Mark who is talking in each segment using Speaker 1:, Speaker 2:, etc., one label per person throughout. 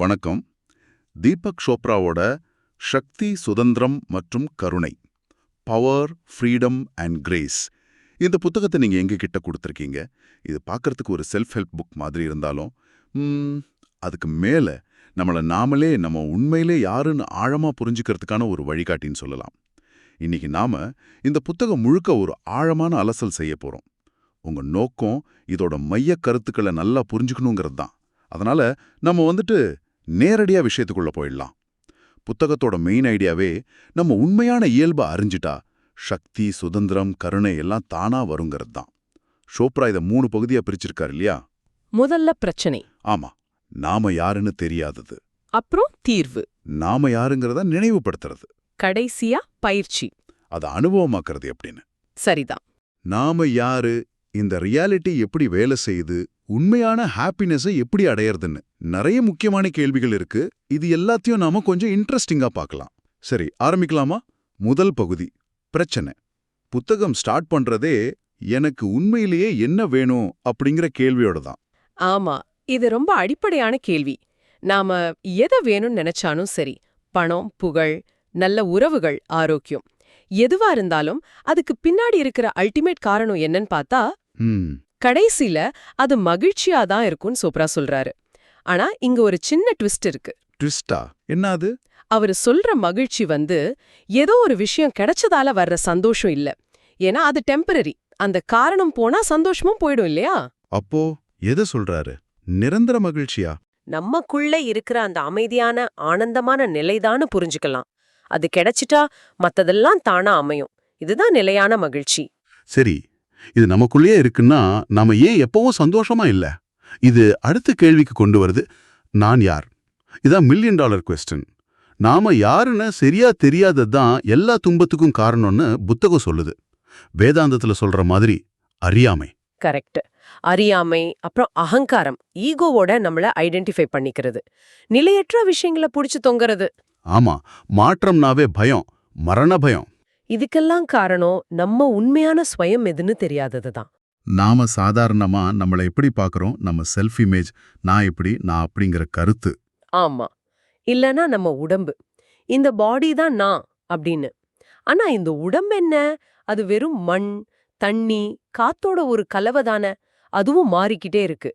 Speaker 1: வணக்கம். தீபக் சோப்ராவோட சக்தி சுதந்திரம் மற்றும் கருணை பவர் ஃப்ரீடம் அண்ட் கிரேஸ் இந்த புத்தகத்தை நீங்க எங்க கிட்ட கொடுத்துருக்கீங்க. இது பார்க்குறதுக்கு ஒரு செல்ஃப் ஹெல்ப் புக் மாதிரி இருந்தாலும் அதுக்கு மேல நம்மள நாமளே நம்ம உண்மையிலே யாருன்னு ஆழமா புரிஞ்சுக்கிறதுக்கான ஒரு வழிகாட்டின்னு சொல்லலாம். இன்னைக்கு நாம இந்த புத்தகம் முழுக்க ஒரு ஆழமான அலசல் செய்ய போறோம். உங்க நோக்கம் இதோட மைய கருத்துக்களை நல்லா புரிஞ்சுக்கணுங்கிறது தான். அதனால நம்ம வந்துட்டு நேரடியா விஷயத்துக்குள்ள போயிடலாம். புத்தகத்தோட மெயின் ஐடியாவே நம்ம உண்மையான இயல்பை அறிஞ்சிட்டா சக்தி சுதந்திரம் கருணை எல்லாம் தானா வருங்கிறது தான். ஷோப்ரா இதை மூணு பகுதியா பிரிச்சிருக்காரு இல்லையா?
Speaker 2: முதல்ல பிரச்சனை.
Speaker 1: ஆமா. நாம யாருன்னு தெரியாதது.
Speaker 2: அப்புறம் தீர்வு.
Speaker 1: நாம யாருங்கிறத நினைவுபடுத்துறது.
Speaker 2: கடைசியா பயிற்சி.
Speaker 1: அதை அனுபவமாக்குறது எப்படின்னு?
Speaker 2: சரிதான்.
Speaker 1: நாம யாரு? இந்த ரியாலிட்டி எப்படி வேலை செய்யுது? உண்மையான ஹாப்பினஸை எப்படி அடையறதுன்னு நிறைய முக்கியமான கேள்விகள் இருக்கு. இது எல்லாத்தையும் நாம கொஞ்சம் இன்ட்ரெஸ்டிங்கா பார்க்கலாம். சரி ஆரம்பிக்கலாமா? முதல் பகுதி பிரச்சனை. புத்தகம் ஸ்டார்ட் பண்றதே எனக்கு உண்மையிலேயே என்ன வேணும் அப்படிங்கிற கேள்வியோட தான்.
Speaker 2: ஆமா இது ரொம்ப அடிப்படையான கேள்வி. நாம எதை வேணும்னு நினைச்சாலும் சரி பணம் புகழ் நல்ல உறவுகள் ஆரோக்கியம். எதுவா இருந்தாலும் அதுக்கு பின்னாடி இருக்கிற அல்டிமேட் காரணம் என்னன்னு பார்த்தா
Speaker 1: ம்
Speaker 2: கடைசில அது மகிழ்ச்சியா தான் இருக்கும்னு சோப்ரா சொல்றாரு. ஆனா இங்க ஒரு சின்ன ட்விஸ்ட் இருக்கு.
Speaker 1: ட்விஸ்டா என்ன அது?
Speaker 2: அவரு சொல்ற மகிழ்ச்சி வந்து ஏதோ ஒரு விஷயம் கிடைச்சதால வர்ற சந்தோஷம் இல்ல. ஏன்னா அது டெம்பரரி அந்த காரணம் போனா சந்தோஷமும் போயிடும் இல்லையா?
Speaker 1: அப்போ எதை சொல்றாரு? நிரந்தர மகிழ்ச்சியா?
Speaker 3: நம்மக்குள்ள இருக்கிற அந்த அமைதியான ஆனந்தமான நிலைதான்னு புரிஞ்சுக்கலாம். அது கிடைச்சிட்டா மத்ததெல்லாம் தானா அமையும். இதுதான் நிலையான மகிழ்ச்சி.
Speaker 1: சரி இது நமக்குள்ளேயே இருக்குன்னா நாம ஏன் எப்பவும் சந்தோஷமா இல்ல? இது அடுத்த கேள்விக்கு கொண்டு வருது நான் யார்? இதான் மில்லியன் டாலர் கொஸ்டின் நாம யாருன்னு சரியா தெரியாதது தான் எல்லா துன்பத்துக்கும் காரணம்னு புத்தகம் சொல்லுது. வேதாந்தத்துல சொல்ற மாதிரி அறியாமை.
Speaker 3: கரெக்ட் அறியாமை அப்புறம் அகங்காரம் ஈகோவோட நம்மள ஐடென்டிஃபை பண்ணிக்கிறது. நிலையற்ற விஷயங்களை புடிச்சு தொங்குறது.
Speaker 1: ஆமா மாற்றம்னாவே பயம் மரண பயம்.
Speaker 3: இதுக்கெல்லாம் காரணம் நம்ம உண்மையான ஸ்வயம் எதுன்னு தெரியாததுதான்
Speaker 1: நாம சாதாரணமா நம்மளை எப்படி பார்க்கறோம்? நம்ம செல்ஃப் இமேஜ் நான் இப்படி நான் அப்படிங்கிற கருத்து.
Speaker 3: ஆமா. இல்லனா நம்ம உடம்பு. இந்த பாடி தான் நான் அப்படின்னு. ஆனா இந்த உடம்பு என்ன? அது வெறும் மண் தண்ணி காத்தோட ஒரு கலவை தானே. அதுவும் மாறிக்கிட்டே இருக்கு.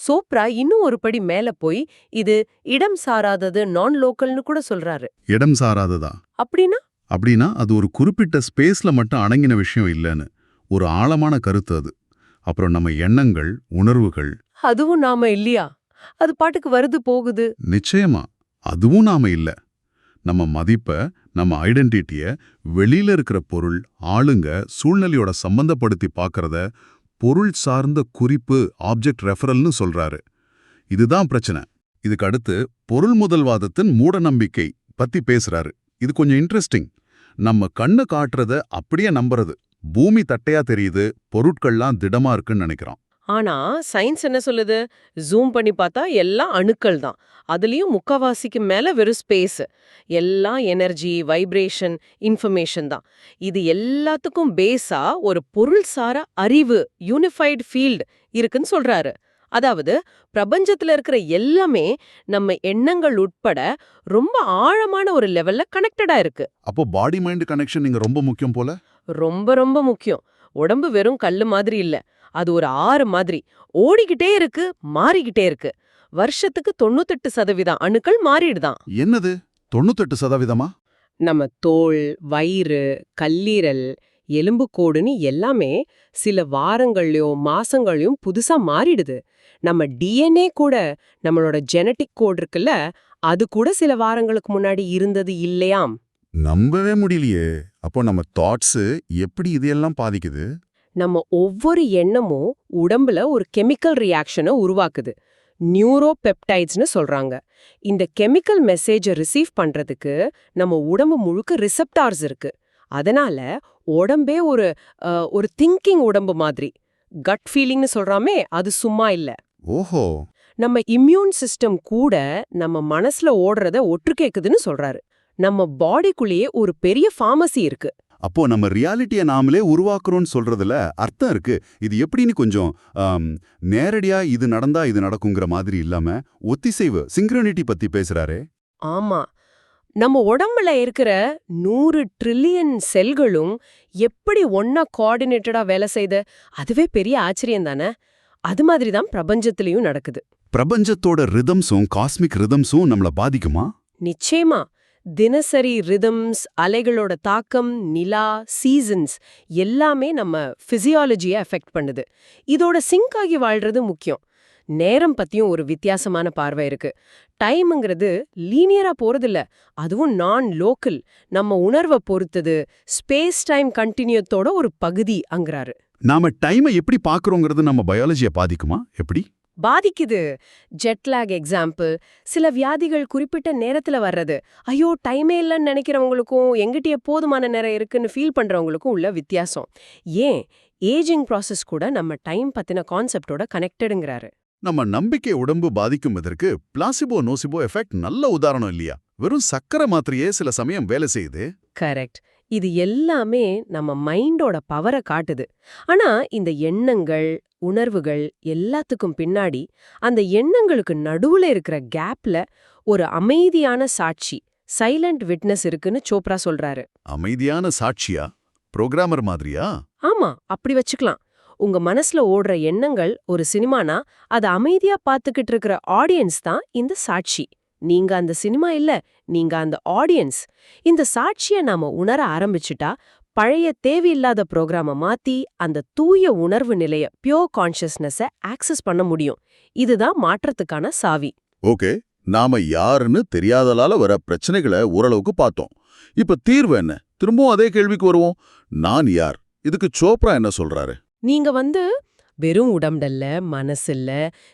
Speaker 3: சோப்ரா இன்னும் ஒரு படி மேல போய் இது இடம் சாராதது நான் லோக்கல்னு கூட சொல்றாரு.
Speaker 1: இடம் சாராததா?
Speaker 3: அப்படின்னா
Speaker 1: அப்படின்னா அது ஒரு குறிப்பிட்ட ஸ்பேஸ்ல மட்டும் அடங்கின விஷயம் இல்லைன்னு. ஒரு ஆழமான கருத்து அது. அப்புறம் நம்ம எண்ணங்கள் உணர்வுகள்.
Speaker 3: அதுவும் நாம இல்லையா? அது பாட்டுக்கு வருது போகுது.
Speaker 1: நிச்சயமா. அதுவும் நாம இல்ல. நம்ம மதிப்ப நம்ம ஐடென்டிட்டிய வெளியில இருக்கிற பொருள் ஆளுங்க சூழ்நிலையோட சம்பந்தப்படுத்தி பார்க்கறத பொருள் சார்ந்த குறிப்பு ஆப்ஜெக்ட் ரெஃபரல்னு சொல்றாரு. இதுதான் பிரச்சனை. இதுக்கு அடுத்து பொருள் முதல்வாதத்தின் மூடநம்பிக்கை பத்தி பேசுறாரு. இது கொஞ்சம் இன்ட்ரெஸ்டிங் நம்ம கண்ணு காட்டுறத அப்படியே நம்புறது. பூமி தட்டையா தெரியுது பொருட்கள்லாம் திடமா இருக்குன்னு நினைக்கிறோம்
Speaker 3: ஆனா சயின்ஸ் என்ன சொல்லுது? ஜூம் பண்ணி பார்த்தா எல்லாம் அணுக்கள் தான். அதுலயும் முக்கவாசிக்கு மேல வெறும் ஸ்பேஸ் எல்லாம் எனர்ஜி வைப்ரேஷன் இன்ஃபர்மேஷன் தான். இது எல்லாத்துக்கும் பேஸா ஒரு பொருள் சார அறிவு யூனிஃபைடு ஃபீல்டு இருக்குன்னு சொல்றாரு. அதாவது பிரபஞ்சத்துல இருக்கிற எல்லாமே நம்ம எண்ணங்கள் உட்பட ரொம்ப ஆழமான ஒரு லெவல்ல கனெக்டடா இருக்கு.
Speaker 1: அப்போ பாடி மைண்ட் கனெக்ஷன் இங்க ரொம்ப முக்கியம் போல?
Speaker 3: ரொம்ப ரொம்ப முக்கியம். உடம்பு வெறும் கல்லு மாதிரி இல்ல. அது ஒரு ஆறு மாதிரி. ஓடிக்கிட்டே இருக்கு மாறிக்கிட்டே இருக்கு. வருஷத்துக்கு தொண்ணூத்தெட்டு சதவீதம் அணுக்கள் மாறிடுதான்.
Speaker 1: என்னது? தொண்ணூத்தெட்டு சதவீதமா?
Speaker 3: நம்ம தோல் வயிறு கல்லீரல் எலும்புக்கோடுன்னு எல்லாமே சில வாரங்கள்லயும் மாசங்கள்லயும் புதுசா மாறிடுது. நம்ம டிஎன்ஏ கூட நம்மளோட ஜெனட்டிக் கோட் இருக்குல்ல அது கூட சில வாரங்களுக்கு முன்னாடி இருந்தது இல்லையாம்.
Speaker 1: நம்பவே முடியலையே. அப்போ நம்ம தாட்ஸ் எப்படி இதையெல்லாம் பாதிக்குது?
Speaker 3: நம்ம ஒவ்வொரு எண்ணமும் உடம்புல ஒரு கெமிக்கல் ரியாக்ஷனை உருவாக்குது. நியூரோ பெப்டைட்ஸ்னு சொல்றாங்க. இந்த கெமிக்கல் மெசேஜை ரிசீவ் பண்றதுக்கு நம்ம உடம்பு முழுக்க ரிசெப்டார்ஸ் இருக்கு. அதனால உடம்பே ஒரு ஒரு திங்கிங் உடம்பு மாதிரி. கட் ஃபீலிங்னு சொல்றாமே அது சும்மா இல்ல.
Speaker 1: ஓஹோ.
Speaker 3: நம்ம இம்யூன் சிஸ்டம் கூட நம்ம மனசுல ஓடுறத ஒற்று கேக்குதுன்னு சொல்றாரு. நம்ம பாடிக்குள்ளேயே ஒரு பெரிய ஃபார்மசி இருக்கு.
Speaker 1: அப்போ நம்ம ரியாலிட்டியை நாமளே உருவாக்குறோம்னு சொல்றதுல அர்த்தம் இருக்கு. இது எப்படின்னு கொஞ்சம் நேரடியா இது நடந்தா இது நடக்குங்கிற மாதிரி இல்லாம ஒத்திசைவு சிங்க்ரனிட்டி பத்தி பேசுறாரே.
Speaker 3: ஆமா. நம்ம உடம்புல இருக்கிற நூறு ட்ரில்லியன் செல்களும் எப்படி ஒன்னா கோஆர்டினேட்டடா வேலை செய்து அதுவே பெரிய ஆச்சரியம் தானே அது மாதிரி தான் பிரபஞ்சத்திலயும் நடக்குது.
Speaker 1: பிரபஞ்சத்தோட ரிதம்ஸும் காஸ்மிக் ரிதம்ஸும் நம்மள பாதிக்குமா?
Speaker 3: நிச்சயமா. தினசரி ரிதம்ஸ் அலைகளோட தாக்கம் நிலா சீசன்ஸ் எல்லாமே நம்ம பிசியாலஜியை அஃபெக்ட் பண்ணுது. இதோட சிங்க் ஆகி வாழ்றது முக்கியம். நேரம் பத்தியும் ஒரு வித்தியாசமான பார்வை இருக்கு. டைம்ங்கிறது லீனியரா போறதில்ல. அதுவும் நான் லோக்கல் நம்ம உணர்வை பொறுத்தது ஸ்பேஸ் டைம் கண்டினியூத்தோட ஒரு பகுதி அங்கிறாரு.
Speaker 1: நாம டைமை எப்படி பாக்குறோங்கிறது நம்ம பயாலஜியை பாதிக்குமா? எப்படி?
Speaker 3: பாதிக்குது. ஜெட்லாக் எக்ஸாம்பிள் சில வியாதிகள் குறிப்பிட்ட நேரத்துல வர்றது. ஐயோ டைமே இல்லைன்னு நினைக்கிறவங்களுக்கும் எங்கிட்டயே போதுமான நேரம் இருக்குன்னு ஃபீல் பண்றவங்களுக்கும் உள்ள வித்தியாசம். ஏன்? ஏஜிங் ப்ராசஸ் கூட நம்ம டைம் பத்தின கான்செப்டோட கனெக்டடுங்கிறாரு
Speaker 1: நம்ம நம்பிக்கை உடம்பு பாதிக்கும் இதற்கு பிளாசிபோ நோசிபோ எஃபெக்ட் நல்ல உதாரணம் இல்லையா? வெறும் சக்கரை மாத்திரையே சில சமயம் வேலை செய்யுது.
Speaker 3: கரெக்ட் இது எல்லாமே நம்ம மைண்டோட பவரை காட்டுது. ஆனா இந்த எண்ணங்கள் உணர்வுகள் எல்லாத்துக்கும் பின்னாடி அந்த எண்ணங்களுக்கு நடுவுல இருக்கிற கேப்ல ஒரு அமைதியான சாட்சி சைலண்ட் விட்னஸ் இருக்குன்னு சோப்ரா சொல்றாரு.
Speaker 1: அமைதியான சாட்சியா? புரோகிராமர் மாதிரியா?
Speaker 3: ஆமா அப்படி வச்சுக்கலாம். உங்க மனசுல ஓடுற எண்ணங்கள் ஒரு சினிமானா அதை அமைதியா பாத்துக்கிட்டு இருக்கிற ஆடியன்ஸ் தான் இந்த சாட்சி. நீங்க அந்த சினிமா இல்ல நீங்க அந்த ஆடியன்ஸ் இந்த சாட்சிய நாம உணர ஆரம்பிச்சுட்டா பழைய தேவையில்லாத ப்ரோக்ராம மாத்தி அந்த தூய உணர்வு நிலைய பியோர் கான்ஷியஸ்னஸ ஆக்சஸ் பண்ண முடியும். இதுதான் மாற்றத்துக்கான சாவி.
Speaker 1: ஓகே நாம யாருன்னு தெரியாதலால வர பிரச்சனைகளை ஓரளவுக்கு பார்த்தோம். இப்ப தீர்வு என்ன? திரும்பவும் அதே கேள்விக்கு வருவோம். நான் யார்? இதுக்கு சோப்ரா என்ன சொல்றாரு?
Speaker 3: நீங்க வந்து வெறும் உடம்பல்ல மனசில்ல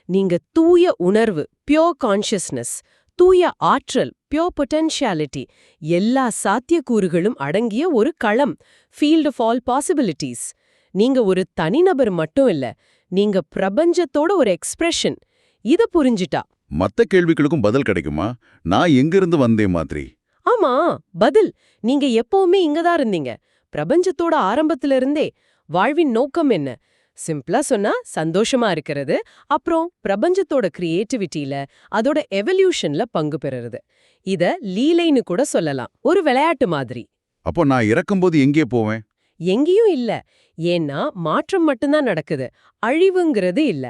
Speaker 3: நீங்க தூய உணர்வு பியோர் கான்ஷியஸ்னஸ் தூய ஆற்றல் பியோர் பொட்டென்ஷியாலிட்டி எல்லா சாத்தியக்கூறுகளும் அடங்கிய ஒரு களம் ஃபீல்ட் ஆஃப் ஆல் பாசிபிலிட்டிஸ் நீங்க ஒரு தனிநபர் மட்டும் இல்ல நீங்க பிரபஞ்சத்தோட ஒரு எக்ஸ்பிரஷன் இத புரிஞ்சிட்டா.
Speaker 1: மத்த கேள்விகளுக்கும் பதில் கிடைக்குமா? நான் எங்கிருந்து வந்தேன் மாதிரி.
Speaker 3: ஆமா பதில். நீங்க எப்பவுமே இங்கதான் இருந்தீங்க. பிரபஞ்சத்தோட ஆரம்பத்துல இருந்தே வாழ்வின் நோக்கம் என்ன? சிம்பிளா சொன்னா சந்தோஷமா இருக்கிறது. அப்புறம் பிரபஞ்சத்தோட கிரியேட்டிவிட்டியில அதோட எவல்யூஷன்ல பங்கு பெறுறது. இத லீலைன்னு கூட சொல்லலாம். ஒரு விளையாட்டு மாதிரி.
Speaker 1: அப்போ நான் இறக்கும்போது எங்கே போவேன்?
Speaker 3: எங்கேயும் இல்ல. ஏன்னா மாற்றம் மட்டும்தான் நடக்குது. அழிவுங்கிறது இல்ல.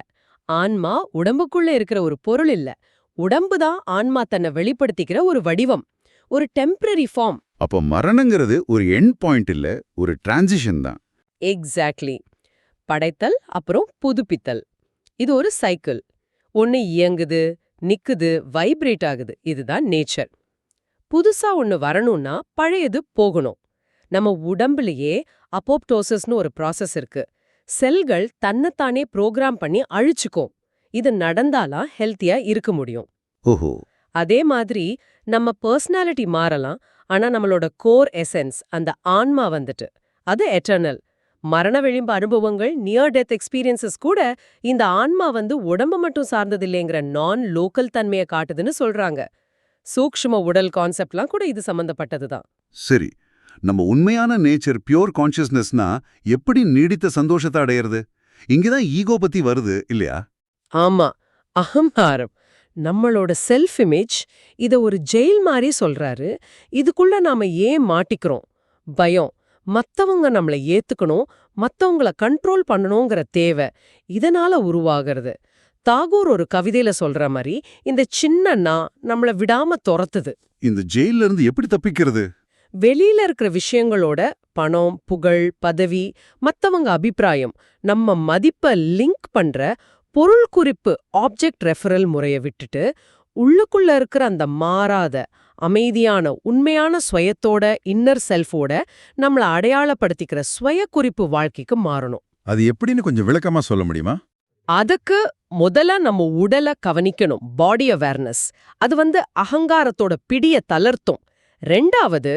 Speaker 3: ஆன்மா உடம்புக்குள்ள இருக்கிற ஒரு பொருள் இல்ல. உடம்பு தான் ஆன்மா தன்னை வெளிப்படுத்திக்கிற ஒரு வடிவம். ஒரு டெம்பரரி ஃபார்ம்
Speaker 1: அப்போ மரணங்கிறது ஒரு எண்ட் பாயிண்ட் இல்ல ஒரு டிரான்சிஷன் தான்.
Speaker 3: எக்ஸாக்ட்லி படைத்தல் அப்புறம் புதுப்பித்தல். இது ஒரு சைக்கிள். ஒன்னு இயங்குது நிக்குது வைப்ரேட் ஆகுது. இதுதான் நேச்சர். புதுசா ஒன்னு வரணும்னா பழையது போகணும். நம்ம உடம்புலயே அப்போப்டோசிஸ்னு ஒரு ப்ராசஸ் இருக்கு. செல்கள் தன்னைத்தானே ப்ரோக்ராம் பண்ணி அழிச்சுக்கும். இது நடந்தாலாம் ஹெல்த்தியா இருக்க முடியும்.
Speaker 1: ஓஹோ.
Speaker 3: அதே மாதிரி நம்ம பர்சனாலிட்டி மாறலாம் ஆனா நம்மளோட கோர் எசன்ஸ் அந்த ஆன்மா வந்துட்டு அது எட்டர்னல். மரண விளிம்பு அனுபவங்கள் நியர் டெத் எக்ஸ்பீரியன்சஸ் கூட இந்த ஆன்மா வந்து உடம்பு மட்டும் சார்ந்ததில்லைங்கிற நான் லோக்கல் தன்மையை காட்டுதுன்னு சொல்றாங்க. சூக்ஷ்ம உடல் கான்செப்ட்லாம் கூட இது சம்பந்தப்பட்டதுதான்
Speaker 1: சரி நம்ம உண்மையான நேச்சர் பியோர் கான்ஷியஸ்னஸ்னா எப்படி நீடித்த சந்தோஷத்தை அடையிறது? இங்கதான் ஈகோ பத்தி வருது இல்லையா?
Speaker 3: ஆமா அகங்காரம் நம்மளோட செல்ஃப் இமேஜ் இத ஒரு ஜெயில் மாதிரி சொல்றாரு. இதுக்குள்ள நாம ஏன் மாட்டிக்கிறோம்? பயம். மத்தவங்க நம்மள ஏத்துக்கணும் மத்தவங்கள கண்ட்ரோல் பண்ணணுங்கிற தேவை இதனால உருவாகிறது. தாகூர் ஒரு கவிதையில சொல்ற மாதிரி இந்த சின்ன நான் நம்மள விடாம துரத்துது.
Speaker 1: இந்த ஜெயில்ல இருந்து எப்படி தப்பிக்கிறது?
Speaker 3: வெளியில இருக்கிற விஷயங்களோட பணம் புகழ் பதவி மத்தவங்க அபிப்பிராயம் நம்ம மதிப்ப லிங்க் பண்ற பொருள் குறிப்பு ஆப்ஜெக்ட் ரெஃபரல் முறைய விட்டுட்டு உள்ளுக்குள்ள இருக்கிற அந்த மாறாத அமைதியான உண்மையான சுயத்தோட இன்னர் செல்ஃபோட நம்மள அடையாளப்படுத்திக்கிற சுய குறிப்பு வாழ்க்கைக்கு மாறணும்.
Speaker 1: அது எப்படின்னு கொஞ்சம் விளக்கமா சொல்ல முடியுமா?
Speaker 3: அதுக்கு முதல்ல நம்ம உடலை கவனிக்கணும் பாடி அவேர்னஸ் அது வந்து அகங்காரத்தோட பிடிய தளர்த்தும். ரெண்டாவது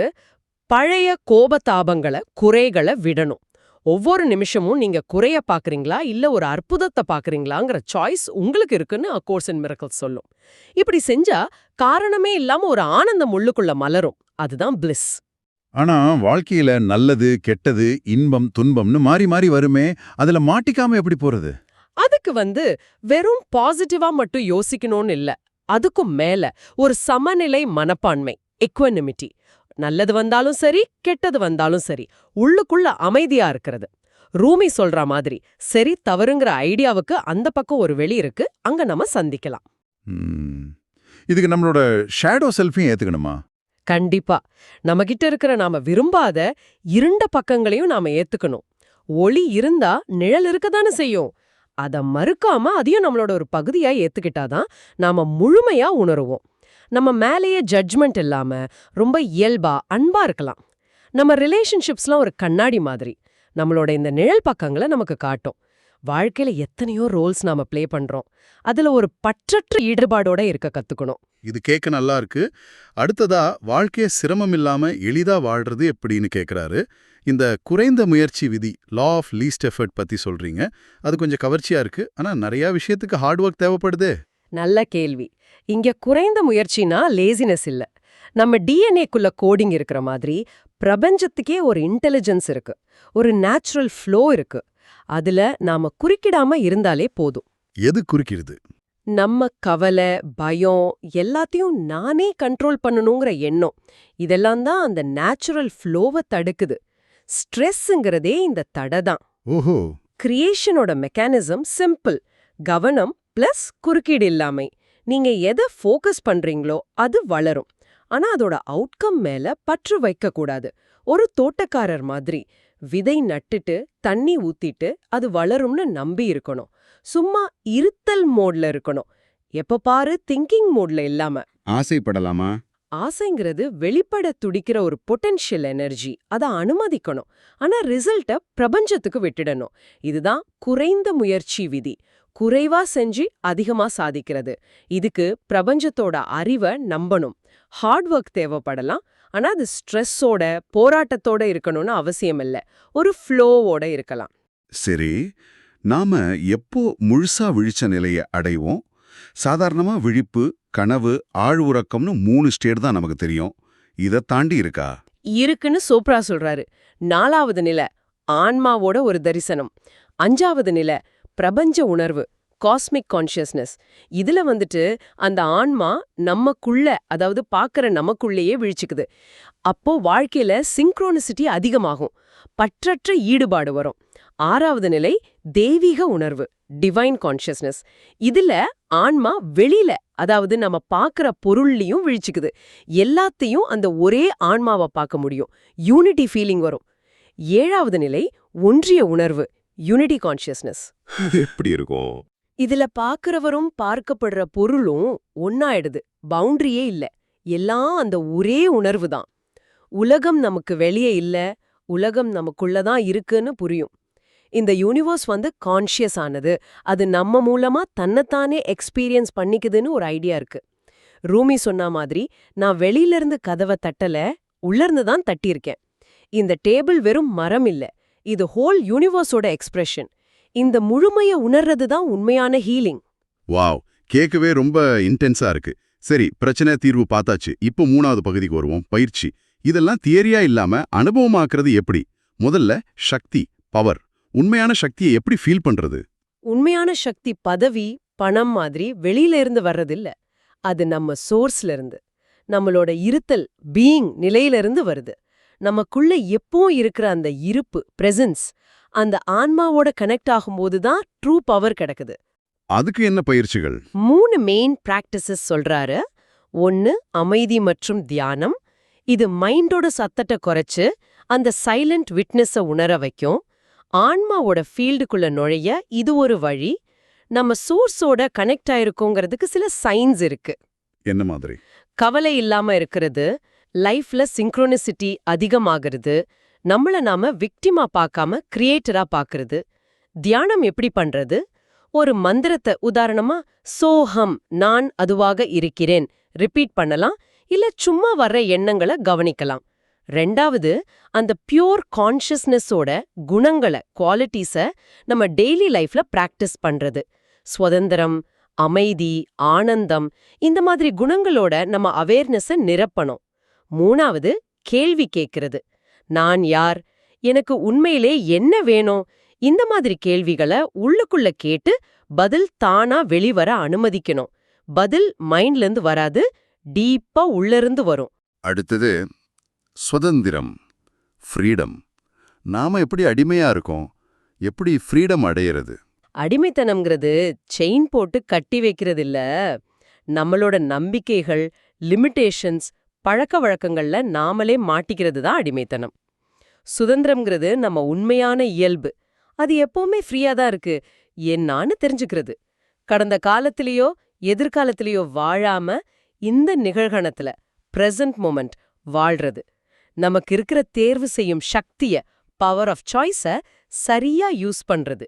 Speaker 3: பழைய கோபதாபங்களை குறைகளை விடணும். ஒவ்வொரு நிமிஷமும் நீங்க குறைய பாக்குறீங்களா? இல்ல ஒரு அற்புதத்தை பாக்குறீங்களாங்கிற சாய்ஸ் உங்களுக்கு இருக்குன்னு கோர்ஸ் அண்ட் மிரக்கல் சொல்லும். இப்படி செஞ்சா காரணமே இல்லாம ஒரு ஆனந்தம் உள்ளுக்குள்ள மலரும். அதுதான் பிளிஸ்
Speaker 4: ஆனா வாழ்க்கையில நல்லது கெட்டது இன்பம் துன்பம்னு மாறி மாறி வருமே அதுல மாட்டிக்காம எப்படி போறது?
Speaker 3: அதுக்கு வந்து வெறும் பாசிட்டிவா மட்டும் யோசிக்கணும்னு இல்ல. அதுக்கும் மேல ஒரு சமநிலை மனப்பான்மை எக்வனிமிட்டி நல்லது வந்தாலும் சரி கெட்டது வந்தாலும் சரி உள்ளுக்குள்ள அமைதியா இருக்கிறது. ரூமி சொல்ற மாதிரி சரி தவறுங்கிற ஐடியாவுக்கு அந்த பக்கம் ஒரு வெளி இருக்கு அங்க நம்ம சந்திக்கலாம்.
Speaker 4: இதுக்கு நம்மளோட ஷேடோ செல்ஃபையும் ஏத்துக்கணுமா?
Speaker 3: கண்டிப்பா. நம்மகிட்ட இருக்கிற நாம விரும்பாத இருண்ட பக்கங்களையும் நாம ஏத்துக்கணும். ஒளி இருந்தா நிழல் இருக்கதானே செய்யும். அத மறுக்காம அதையும் நம்மளோட ஒரு பகுதியா ஏத்துக்கிட்டாதான் நாம முழுமையா உணருவோம். நம்ம மேலேயே ஜட்ஜ்மெண்ட் இல்லாம ரொம்ப இயல்பா அன்பா இருக்கலாம். நம்ம ரிலேஷன்ஷிப்ஸ்லாம் ஒரு கண்ணாடி மாதிரி. நம்மளோட இந்த நிழல் பக்கங்களை நமக்கு காட்டும். வாழ்க்கையில எத்தனையோ ரோல்ஸ் நாம ப்ளே பண்றோம். அதுல ஒரு பற்றற்ற ஈடுபாடோட இருக்க கத்துக்கணும்.
Speaker 1: இது கேட்க நல்லா இருக்கு. அடுத்ததா வாழ்க்கைய சிரமம் இல்லாம எளிதா வாழ்றது எப்படின்னு கேக்குறாரு. இந்த குறைந்த முயற்சி விதி லா ஆஃப் லீஸ்ட் எஃபர்ட் பத்தி சொல்றீங்க. அது கொஞ்சம் கவர்ச்சியா இருக்கு. ஆனா நிறைய விஷயத்துக்கு ஹார்ட் ஒர்க் தேவைப்படுதே.
Speaker 3: நல்ல கேள்வி. இங்க குறைந்த முயற்சினா லேசினஸ் இல்ல. நம்ம டிஎன்ஏக்குள்ள கோடிங் இருக்கிற மாதிரி பிரபஞ்சத்துக்கே ஒரு இன்டெலிஜென்ஸ் இருக்கு. ஒரு நேச்சுரல் ஃப்ளோ இருக்கு. அதுல நாம குறுக்கிடாம இருந்தாலே போதும்.
Speaker 1: எது குறுக்கிடுது?
Speaker 3: நம்ம கவலை பயம் எல்லாத்தையும் நானே கண்ட்ரோல் பண்ணணுங்கிற எண்ணம். இதெல்லாம் தான் அந்த நேச்சுரல் ஃப்ளோவை தடுக்குது. ஸ்ட்ரெஸ்ஸுங்கிறதே இந்த தடை தான்.
Speaker 1: ஓஹோ.
Speaker 3: கிரியேஷனோட மெக்கானிசம் சிம்பிள் கவனம் பிளஸ் குறுக்கீடு இல்லாமை. நீங்க எதை ஃபோக்கஸ் பண்றீங்களோ அது வளரும். ஆனா அதோட அவுட்கம் மேல பற்று வைக்க கூடாது ஒரு தோட்டக்காரர் மாதிரி விதை நட்டுட்டு தண்ணி ஊத்திட்டு அது வளரும்னு நம்பி இருக்கணும். சும்மா இருத்தல் மோட்ல இருக்கணும். எப்ப பாரு திங்கிங் மோட்ல இல்லாம.
Speaker 4: ஆசைப்படலாமா?
Speaker 3: ஆசைங்கிறது வெளிப்பட துடிக்கிற ஒரு பொட்டென்ஷியல் எனர்ஜி அதை அனுமதிக்கணும். ஆனா ரிசல்ட்ட பிரபஞ்சத்துக்கு விட்டுடணும். இதுதான் குறைந்த முயற்சி விதி. குறைவா செஞ்சு அதிகமா சாதிக்கிறது. இதுக்கு பிரபஞ்சத்தோட அறிவை நம்பணும். ஹார்ட் ஒர்க் தேவைப்படலாம். ஆனா அது ஸ்ட்ரெஸ்ஸோட போராட்டத்தோட இருக்கணும்னு அவசியம் இல்ல. ஒரு ஃப்ளோவோட இருக்கலாம்.
Speaker 1: சரி நாம எப்போ முழுசா விழிச்ச நிலைய அடைவோம்? சாதாரணமா விழிப்பு கனவு ஆழ் உறக்கம்னு மூணு ஸ்டேட் தான் நமக்கு தெரியும். இதை தாண்டி இருக்கா?
Speaker 3: இருக்குன்னு சோப்ரா சொல்றாரு. நாலாவது நிலை ஆன்மாவோட ஒரு தரிசனம். அஞ்சாவது நிலை பிரபஞ்ச உணர்வு காஸ்மிக் கான்ஷியஸ்னஸ் இதுல வந்துட்டு அந்த ஆன்மா நமக்குள்ள அதாவது பாக்குற நமக்குள்ளேயே விழிச்சுக்குது. அப்போ வாழ்க்கையில சிங்க்ரோனிசிட்டி அதிகமாகும். பற்றற்ற ஈடுபாடு வரும். ஆறாவது நிலை தெய்வீக உணர்வு டிவைன் கான்ஷியஸ்னஸ் இதுல ஆன்மா வெளியில அதாவது நம்ம பாக்குற பொருள்லயும் விழிச்சுக்குது. எல்லாத்தையும் அந்த ஒரே ஆன்மாவை பார்க்க முடியும். யூனிட்டி ஃபீலிங் வரும். ஏழாவது நிலை ஒன்றிய உணர்வு யூனிட்டி கான்ஷியஸ்னஸ்
Speaker 5: எப்படி இருக்கும்?
Speaker 3: இதுல பாக்குறவரும் பார்க்கப்படுற பொருளும் ஒன்னாயிடுது பவுண்டரியே இல்ல. எல்லாம் அந்த ஒரே உணர்வு தான். உலகம் நமக்கு வெளியே இல்ல. உலகம் நமக்குள்ள தான் இருக்குன்னு புரியும். இந்த யூனிவர்ஸ் வந்து கான்ஷியஸ் ஆனது. அது நம்ம மூலமா தன்னைத்தானே எக்ஸ்பீரியன்ஸ் பண்ணிக்குதுன்னு ஒரு ஐடியா இருக்கு. ரூமி சொன்ன மாதிரி நான் வெளியில இருந்து கதவை தட்டல உள்ளிருந்து தான் தட்டியிருக்கேன். இந்த டேபிள் வெறும் மரம் இல்ல. இது ஹோல் யூனிவர்ஸோட எக்ஸ்பிரஷன். இந்த முழுமைய உணர்றது தான் உண்மையான ஹீலிங்.
Speaker 1: வாவ் கேட்கவே ரொம்ப இன்டென்ஸா இருக்கு. சரி பிரச்சனை தீர்வு பார்த்தாச்சு. இப்போ மூணாவது பகுதிக்கு வருவோம். பயிற்சி. இதெல்லாம் தியரியா இல்லாம அனுபவமாக்குறது எப்படி? முதல்ல சக்தி பவர். உண்மையான சக்தியை எப்படி ஃபீல் பண்றது?
Speaker 3: உண்மையான சக்தி பதவி பணம் மாதிரி வெளியில இருந்து வர்றதில்ல. அது நம்ம சோர்ஸ்ல இருந்து. நம்மளோட இருத்தல் பீயிங் நிலையில இருந்து வருது. நமக்குள்ள எப்பவும் இருக்கிற அந்த இருப்பு பிரசன்ஸ் அந்த ஆன்மாவோட கனெக்ட் ஆகும்போது தான் ட்ரூ பவர் கிடைக்குது.
Speaker 1: அதுக்கு என்ன பயிற்சிகள்?
Speaker 3: மூணு மெயின் பிராக்டிசஸ் சொல்றாரு. ஒன்னு அமைதி மற்றும் தியானம். இது மைண்டோட சத்தத்தை குறைச்சு அந்த சைலண்ட் விட்னஸ உணர வைக்கும். ஆன்மாவோட ஃபீல்டுக்குள்ள நுழைய இது ஒரு வழி. நம்ம சோர்ஸோட கனெக்ட் ஆயிருக்கோங்கிறதுக்கு சில சைன்ஸ் இருக்கு.
Speaker 1: என்ன மாதிரி?
Speaker 3: கவலை இல்லாம இருக்கிறது லைஃப்ல சிங்க்ரோனிசிட்டி அதிகமாகிறது நம்மள நாம விக்டிமா பார்க்காம கிரியேட்டரா பார்க்கறது. தியானம் எப்படி பண்றது? ஒரு மந்திரத்தை உதாரணமா சோஹம் நான் அதுவாக இருக்கிறேன் ரிப்பீட் பண்ணலாம் இல்ல சும்மா வர்ற எண்ணங்களை கவனிக்கலாம். ரெண்டாவது அந்த பியூர் கான்ஷியஸ்னஸோட குணங்களை குவாலிட்டிஸ நம்ம டெய்லி லைஃப்ல பிராக்டிஸ் பண்றது. சுதந்திரம் அமைதி ஆனந்தம் இந்த மாதிரி குணங்களோட நம்ம அவேர்னஸை நிரப்பணும். மூணாவது கேள்வி கேட்கிறது. நான் யார்? எனக்கு உண்மையிலே என்ன வேணும்? இந்த மாதிரி கேள்விகளை உள்ளுக்குள்ள கேட்டு பதில் தானா வெளிவர அனுமதிக்கணும். பதில் மைண்ட்ல இருந்து வராது டீப்பா உள்ள இருந்து வரும்.
Speaker 1: அடுத்தது சுதந்திரம் ஃப்ரீடம். நாம எப்படி அடிமையா இருக்கோம்? எப்படி ஃப்ரீடம் அடையிறது?
Speaker 3: அடிமைத்தனம்ங்கிறது செயின் போட்டு கட்டி வைக்கிறது இல்ல நம்மளோட நம்பிக்கைகள் லிமிட்டேஷன்ஸ் பழக்க வழக்கங்கள்ல நாமளே மாட்டிக்கிறது தான் அடிமைத்தனம். சுதந்திரம்ங்கிறது நம்ம உண்மையான இயல்பு. அது எப்பவுமே ஃப்ரீயா தான் இருக்கு. என்னான்னு தெரிஞ்சுக்கிறது. கடந்த காலத்திலேயோ எதிர்காலத்திலேயோ வாழாம இந்த நிகழ்கணத்துல பிரசன்ட் மூமெண்ட் வாழ்றது. நமக்கு இருக்கிற தேர்வு செய்யும் சக்திய பவர் ஆஃப் சாய்ஸ சரியா யூஸ் பண்றது.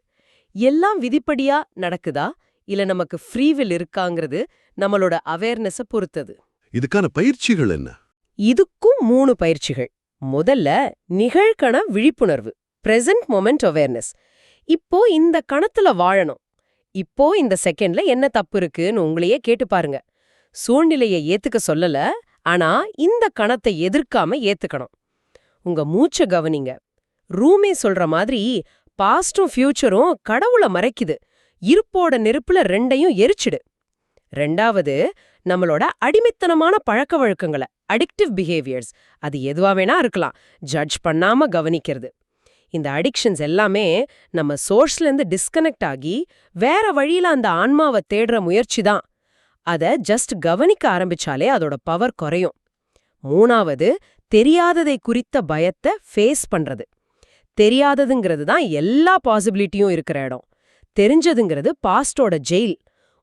Speaker 3: எல்லாம் விதிப்படியா நடக்குதா? இல்ல நமக்கு ஃப்ரீவில் இருக்காங்கிறது நம்மளோட அவேர்னஸ பொறுத்தது.
Speaker 1: இதுக்கான பயிற்சிகள் என்ன?
Speaker 3: இதுக்கும் மூணு பயிற்சிகள். முதல்ல நிகழ்கண விழிப்புணர்வு பிரசன்ட் மொமெண்ட் அவேர்னஸ் இப்போ இந்த கணத்துல வாழணும். இப்போ இந்த செகண்ட்ல என்ன தப்பு இருக்குன்னு உங்களையே கேட்டு பாருங்க. சூழ்நிலையை ஏத்துக்க சொல்லல ஆனா இந்த கணத்தை எதிர்க்காம ஏத்துக்கணும். உங்க மூச்ச கவனிங்க. ரூமே சொல்ற மாதிரி பாஸ்டும் ஃபியூச்சரும் கடவுளை மறைக்குது. இருப்போட நெருப்புல ரெண்டையும் எரிச்சிடு. ரெண்டாவது நம்மளோட அடிமைத்தனமான பழக்க வழக்கங்களை அடிக்டிவ் பிஹேவியர்ஸ் அது எதுவா வேணா இருக்கலாம். ஜட்ஜ் பண்ணாம கவனிக்கிறது. இந்த அடிக்ஷன்ஸ் எல்லாமே நம்ம சோர்ஸ்ல இருந்து டிஸ்கனெக்ட் ஆகி வேற வழியில அந்த ஆன்மாவை தேடுற முயற்சி தான். அத ஜஸ்ட் கவனிக்க ஆரம்பிச்சாலே அதோட பவர் குறையும். மூணாவது தெரியாததை குறித்த பயத்தை ஃபேஸ் பண்றது. தெரியாததுங்கிறது தான் எல்லா பாசிபிலிட்டியும் இருக்கிற இடம். தெரிஞ்சதுங்கிறது பாஸ்டோட ஜெயில்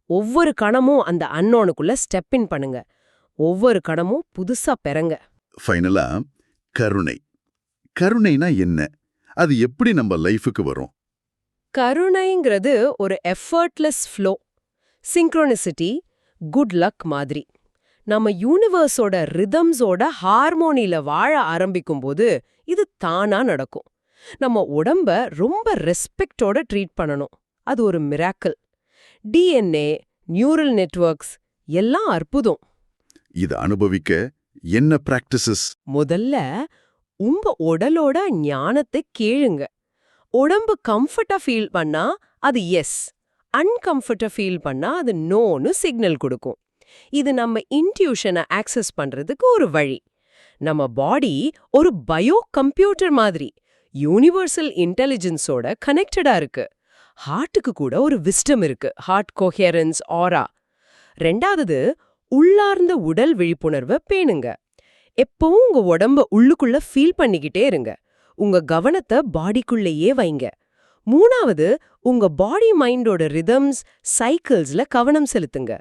Speaker 3: ஒவ்வொரு கணமும் அந்த அன்னோனுக்குள்ள ஸ்டெப் இன் பண்ணுங்க. ஒவ்வொரு கணமும் புதுசா பெறங்க.
Speaker 1: ஃபைனலா கருணை. கருணைனா என்ன? அது எப்படி நம்ம லைஃபுக்கு வரும்?
Speaker 3: கருணைங்கிறது ஒரு effortless flow synchronicity good luck மாதிரி. நம்ம யூனிவர்ஸோட ரிதம்ஸோட ஹார்மோனியில வாழ ஆரம்பிக்கும்போது இது தானா நடக்கும். நம்ம உடம்ப ரொம்ப ரெஸ்பெக்டோட ட்ரீட் பண்ணணும். அது ஒரு மிராக்கிள் டிஎன்ஏ நியூரல் நெட்வொர்க்ஸ் எல்லாம் அற்புதம்.
Speaker 1: இதை அனுபவிக்க என்ன பிராக்டிசஸ்
Speaker 3: முதல்ல உங்க உடலோட ஞானத்தை கேளுங்க. உடம்பு கம்ஃபர்ட்டா ஃபீல் பண்ணா அது எஸ் அன்கம்ஃபர்ட்டா ஃபீல் பண்ணா அது நோன்னு சிக்னல் கொடுக்கும். இது நம்ம இன்ட்யூஷனை ஆக்சஸ் பண்றதுக்கு ஒரு வழி. நம்ம பாடி ஒரு பயோ கம்ப்யூட்டர் மாதிரி யூனிவர்சல் இன்டெலிஜென்ஸோட கனெக்டடா இருக்கு. ஹார்ட்டுக்கு கூட ஒரு விஸ்டம் இருக்கு. ஹார்ட் கோஹியரன்ஸ் ஆரா ரெண்டாவது உள்ளார்ந்த உடல் விழிப்புணர்வை பேணுங்க. எப்பவும் உங்க உடம்ப உள்ளுக்குள்ள ஃபீல் பண்ணிக்கிட்டே இருங்க. உங்க கவனத்தை பாடிக்குள்ளேயே வைங்க. மூணாவது உங்க பாடி மைண்டோட ரிதம்ஸ் சைக்கிள்ஸ்ல கவனம் செலுத்துங்க.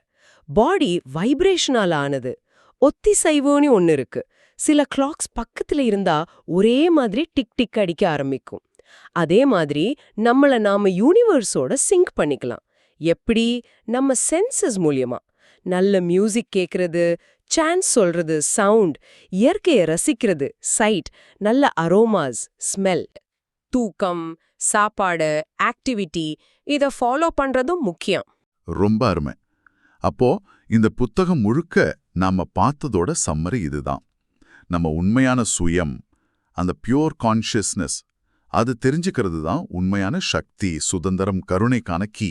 Speaker 3: பாடி வைப்ரேஷனால ஆனது. ஒத்திசைவுன்னு ஒன்னு இருக்கு. சில கிளாக்ஸ் பக்கத்துல இருந்தா ஒரே மாதிரி டிக் டிக் அடிக்க ஆரம்பிக்கும். அதே மாதிரி நம்மள நாம யூனிவர்ஸோட சிங்க் பண்ணிக்கலாம். எப்படி? நம்ம சென்சஸ் மூலியமா. நல்ல மியூசிக் கேக்குறது சான்ஸ் சொல்றது சவுண்ட் இயற்கையை ரசிக்கிறது சைட் நல்ல அரோமாஸ் ஸ்மெல் தூக்கம் சாப்பாடு ஆக்டிவிட்டி இத ஃபாலோ பண்றதும் முக்கியம்.
Speaker 1: ரொம்ப அருமை. அப்போ இந்த புத்தகம் முழுக்க நாம பார்த்ததோட சம்மரி இதுதான். நம்ம உண்மையான சுயம் அந்த பியூர் கான்ஷியஸ்னஸ் அது தெரிஞ்சுக்கிறது தான் உண்மையான சக்தி சுதந்திரம் கருணைக்கான கீ.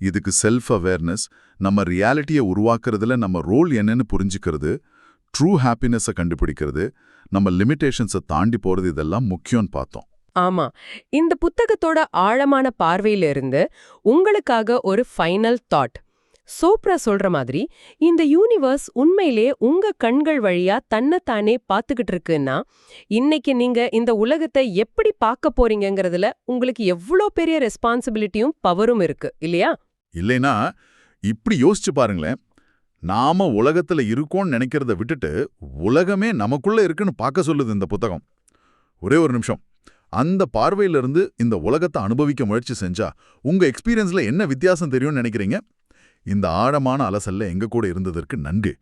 Speaker 1: இதுக்கு செல்ஃப் அவேர்னஸ் நம்ம ரியாலிட்டியை உருவாக்குறதுல நம்ம ரோல் என்னன்னு புரிஞ்சுக்கிறது ட்ரூ ஹாப்பினஸை கண்டுபிடிக்கிறது நம்ம லிமிட்டேஷன்ஸை தாண்டி போறது இதெல்லாம் முக்கியம்னு பார்த்தோம்.
Speaker 3: ஆமா. இந்த புத்தகத்தோட ஆழமான பார்வையிலிருந்து உங்களுக்காக ஒரு ஃபைனல் தாட் சோப்ரா சொல்ற மாதிரி இந்த யூனிவர்ஸ் உண்மையிலே உங்க கண்கள் வழியா தன்னைத்தானே பார்த்துக்கிட்டு இருக்குன்னா இன்னைக்கு நீங்க இந்த உலகத்தை எப்படி பார்க்க போறீங்கிறதுல உங்களுக்கு எவ்வளோ பெரிய ரெஸ்பான்சிபிலிட்டியும் பவரும் இருக்கு இல்லையா?
Speaker 1: இல்லைனா இப்படி யோசிச்சு பாருங்களேன். நாம உலகத்துல இருக்கோம்னு நினைக்கிறத விட்டுட்டு உலகமே நமக்குள்ள இருக்குன்னு பார்க்க சொல்லுது இந்த புத்தகம். ஒரே ஒரு நிமிஷம். அந்த பார்வையிலிருந்து இந்த உலகத்தை அனுபவிக்க முயற்சி செஞ்சா உங்க எக்ஸ்பீரியன்ஸ்ல என்ன வித்தியாசம் தெரியும்னு நினைக்கிறீங்க? இந்த ஆழமான அலசல்ல எங்க கூட இருந்ததற்கு நன்றி.